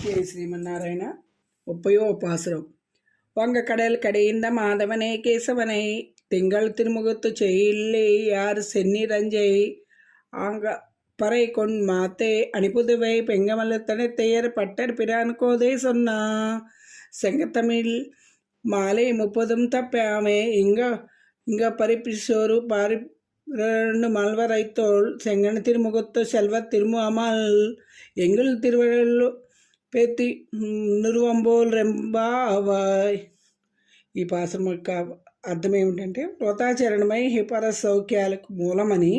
శ్రీ శ్రీమన్నారాయణ முப்பையோ பாசுரம் வங்க கடல் கடைந்த மாதவனே கேசவனை திங்கள் திருமுகத்து செய்யில்லை யார் சென்னி ரஞ்சை ஆங்க பறை கொண் மாத்தே அணிப்புதுவை பெங்கமல்லத்தனை பெயர் பட்டர் பிரான் கோதை சொன்னா செங்கத்தமிழ் மாலை முப்பதும் தப்பாமே இங்க இங்க பரிப்பிசோரு பாரி ரெண்டு மல்வரைத்தோள் செங்கன திருமுகத்து செல்வ திருமுகமல் எங்கள் திருவள்ளு పేతి నురువంబోల్ రెంబావాయ్ ఈ పాసం యొక్క అర్థం ఏమిటంటే వ్రతాచరణమై హిపర సౌఖ్యాలకు మూలమని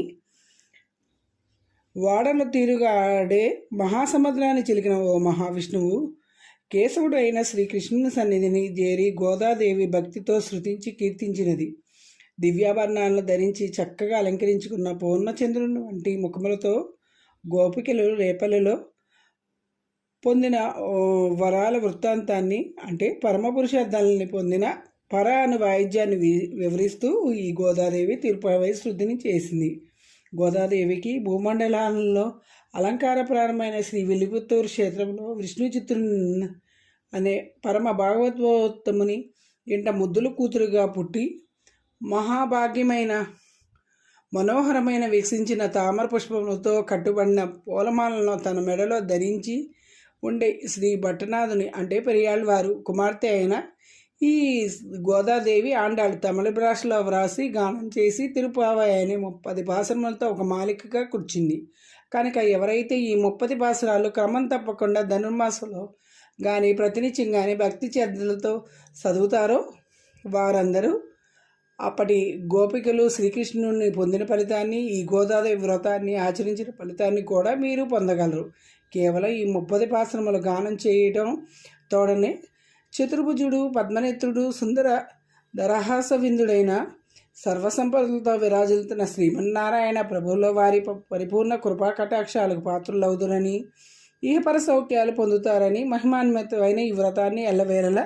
వాడల తీరుగా ఆడే మహాసముద్రాన్ని చిలికిన ఓ మహావిష్ణువు కేశవుడు అయిన శ్రీకృష్ణుని సన్నిధిని చేరి గోదాదేవి భక్తితో శృతించి కీర్తించినది దివ్యాభరణాలను ధరించి చక్కగా అలంకరించుకున్న పూర్ణచంద్రుని వంటి ముఖములతో గోపికలు రేపలలో పొందిన వరాల వృత్తాంతాన్ని అంటే పరమపురుషార్థాలని పొందిన పర అను వాయిద్యాన్ని వివరిస్తూ ఈ గోదాదేవి తిరుపతి శృద్ధిని చేసింది. గోదాదేవికి భూమండలాలలో అలంకార ప్రారంభమైన శ్రీ వెలిపుత్తూరు క్షేత్రంలో విష్ణు చిత్రుని అనే పరమ భాగవతోత్తముని ఇంట ముద్దులు కూతురుగా పుట్టి మహాభాగ్యమైన మనోహరమైన వీక్షించిన తామర పుష్పములతో కట్టుబడిన పూలమాలను తన మెడలో ధరించి ఉండే శ్రీ భట్టనాథుని అంటే వారు కుమార్తె అయిన ఈ గోదాదేవి ఆండాళ్ళు తమిళ భాషలో వ్రాసి గానం చేసి తిరుపావాయి అనే ముప్పది పాసరములతో ఒక మాలికగా కూర్చింది. కనుక ఎవరైతే ఈ ముప్పది పాసరాలు క్రమం తప్పకుండా ధనుర్మాసంలో కానీ ప్రతినిత్యం కానీ భక్తి శ్రద్ధలతో చదువుతారో వారందరూ అప్పటి గోపికలు శ్రీకృష్ణుని పొందిన ఫలితాన్ని ఈ గోదాదేవి వ్రతాన్ని ఆచరించిన ఫలితాన్ని కూడా మీరు పొందగలరు. కేవలం ఈ ముప్పది పాశ్రములు గానం చేయటం తోడనే చతుర్భుజుడు పద్మనేత్రుడు సుందర దరహాస విందుడైన సర్వసంపదలతో విరాజిల్తున్న శ్రీమన్నారాయణ ప్రభువుల వారి పరిపూర్ణ కృపా కటాక్షాలకు పాత్రులవుదురని ఈహపర సౌఖ్యాలు పొందుతారని మహిమాన్వితమైన ఈ వ్రతాన్ని ఎల్లవేళలా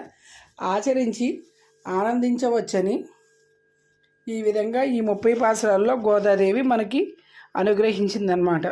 ఆచరించి ఆనందించవచ్చని ఈ విధంగా ఈ ముప్పై పాసరాల్లో గోదాదేవి మనకి అనుగ్రహించిందనమాట